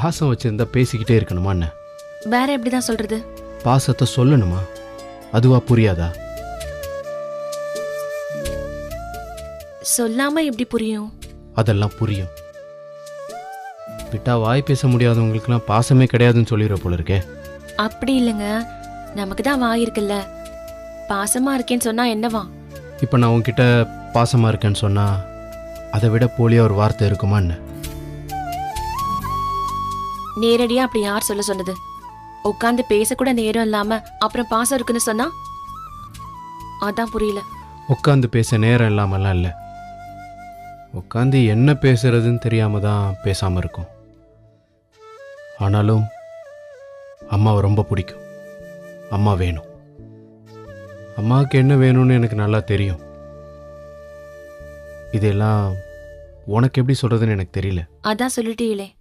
பாசம் வச்சிருந்தா பேசிக்கிட்டே இருக்கணுமா என்ன வேற எப்படிதான் சொல்றது? பாசத்தை சொல்லணுமா? அதுவா புரியாதா? சொல்லாம எப்படி புரியும்? அதெல்லாம் புரியும். விட்டா வாய் பேச முடியாதவங்களுக்குலாம் பாசமே கிடையாதுன்னு சொல்லிடுற போல இருக்கே. அப்படி இல்லைங்க. நமக்கு தான் வாய் இருக்குல்ல. பாசமா இருக்கேன்னு சொன்னா என்னவா? இப்போ நான் உன்கிட்ட பாசமா இருக்கேன்னு சொன்னா அதை விட போலியா ஒரு வார்த்தை இருக்குமா என்ன நேரடியா அப்படி யார் சொல்ல சொன்னது? உட்காந்து பேசக்கூட நேரம் இல்லாம அப்புறம் பாசம் இருக்குன்னு சொன்னா? அதான் புரியல. உட்காந்து பேச நேரம் இல்லாமலாம் இல்லை. உட்காந்து என்ன பேசுறதுன்னு தெரியாம தான் பேசாம இருக்கும். ஆனாலும் அம்மாவை ரொம்ப பிடிக்கும். அம்மா வேணும். அம்மாவுக்கு என்ன வேணும்னு எனக்கு நல்லா தெரியும். இதெல்லாம் உனக்கு எப்படி சொல்றதுன்னு எனக்கு தெரியல. அதான் சொல்லிட்டீங்களே.